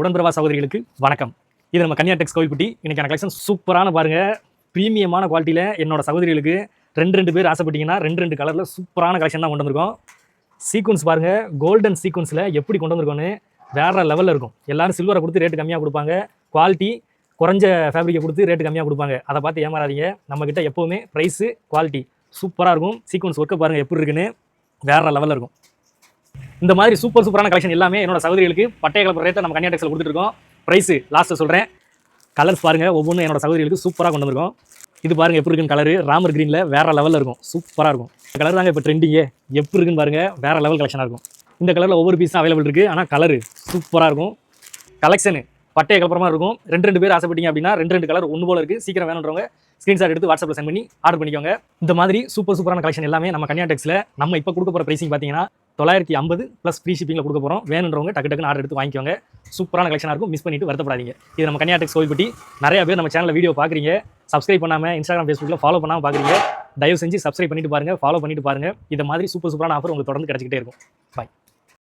உடன்பிரவா சகோதரிகளுக்கு வணக்கம். இது நம்ம கன்னியா டெக்ஸ் கோவில்பட்டி இன்றைக்கான கலெக்ஷன் சூப்பரான பாருங்க. ப்ரீமியமான குவாலிட்டியில் என்னோட சகோதரிகளுக்கு ரெண்டு ரெண்டு பேர் ஆசைப்பட்டீங்கன்னா ரெண்டு ரெண்டு கலரில் சூப்பரான கலெக்ஷன் தான் கொண்டு வந்திருக்கோம். சீக்வன்ஸ் பாருங்கள் கோல்டன் சீக்வன்ஸில் எப்படி கொண்டு வந்திருக்கோன்னு வேறு லெவலில் இருக்கும். எல்லோரும் சில்வரை கொடுத்து ரேட்டு கம்மியாக கொடுப்பாங்க. குவாலிட்டி குறைஞ்ச ஃபேப்ரிக்கை கொடுத்து ரேட்டு கம்மியாக கொடுப்பாங்க. அதை பார்த்து ஏமாறாதீங்க. நம்மக்கிட்ட எப்போவுமே ப்ரைஸு குவாலிட்டி சூப்பராக இருக்கும். சீக்வன்ஸ் ஒர்க்கை பாருங்கள் எப்படி இருக்குன்னு வேற லெவலில் இருக்கும். இந்த மாதிரி சூப்பர் சூப்பரான கலெக்ஷன் எல்லாமே என்னோட சகோதரிகளுக்கு பட்டைய கலப்பு ரேட்டை நம்ம கன்னியா கொடுத்துருக்கோம் ப்ரைஸ் இருக்கோம் ப்ரைஸு சொல்கிறேன் கலர்ஸ் பாருங்கள் ஒவ்வொன்றும் என்னோட சகோதரிகளுக்கு சூப்பராக கொண்டு வந்திருக்கோம். இது பாருங்கள் எப்படி இருக்குன்னு கலரு ராமர் கிரீனில் வேறு லெவலில் இருக்கும். சூப்பராக இருக்கும். இந்த கலர் தாங்க இப்போ ட்ரெண்டிங்கே எப்படி இருக்குன்னு பாருங்க வேறு லெவல் கலெக்ஷனாக இருக்கும். இந்த கலரில் ஒவ்வொரு பீஸும் அவைலபிள் இருக்குது ஆனால் கலரு சூப்பராக இருக்கும். கலெக்ஷனு பட்டைய கலப்பரமாக இருக்கும். ரெண்டு ரெண்டு பேர் ஆசைப்பட்டீங்க அப்படின்னா ரெண்டு ரெண்டு கலர் ஒன்று போல இருக்குது சீக்கிரம் வேணுன்றவங்க ஸ்க்ரீன்ஷாட் எடுத்து வாட்ஸ்அப்பில் சென்ட் பண்ணி ஆர்டர் பண்ணிக்கோங்க. இந்த மாதிரி சூப்பர் சூப்பரான கலெக்ஷன் எல்லாமே நம்ம கன்னியாடெக்ஸில் நம்ம இப்போ கொடுக்க போகிற ப்ரைஸிங் பார்த்தீங்கன்னா தொள்ளாயிரத்தி ஐம்பது ப்ளஸ் ஃப்ரீ ஷிப்பிங்கில் கொடுக்க போகிறோம் வேணுன்றவங்க டக்கு டக்குன்னு ஆர்டர் எடுத்து வாங்கிக்கோங்க. சூப்பரான கலெக்ஷனாக இருக்கும். மிஸ் பண்ணிட்டு வருத்தப்படாதீங்க. இது நம்ம கன்னியாடெக்ஸ் கோவில்பட்டி. நிறைய பேர் நம்ம சேனலில் வீடியோ பார்க்குறீங்க சப்ஸ்கிரைப் பண்ணாமல் இன்ஸ்டாகிராம் ஃபேஸ்புக்கில் ஃபாலோ பண்ணாமல் பார்க்குறீங்க தயவு செஞ்சு சப்ஸ்கிரைப் பண்ணிட்டு பாருங்கள் ஃபாலோ பண்ணிட்டு பாருங்க. இந்த மாதிரி சூப்பர் சூப்பரான ஆஃபர் உங்களுக்கு தொடர்ந்து கிடச்சிக்கிட்டே இருக்கும்.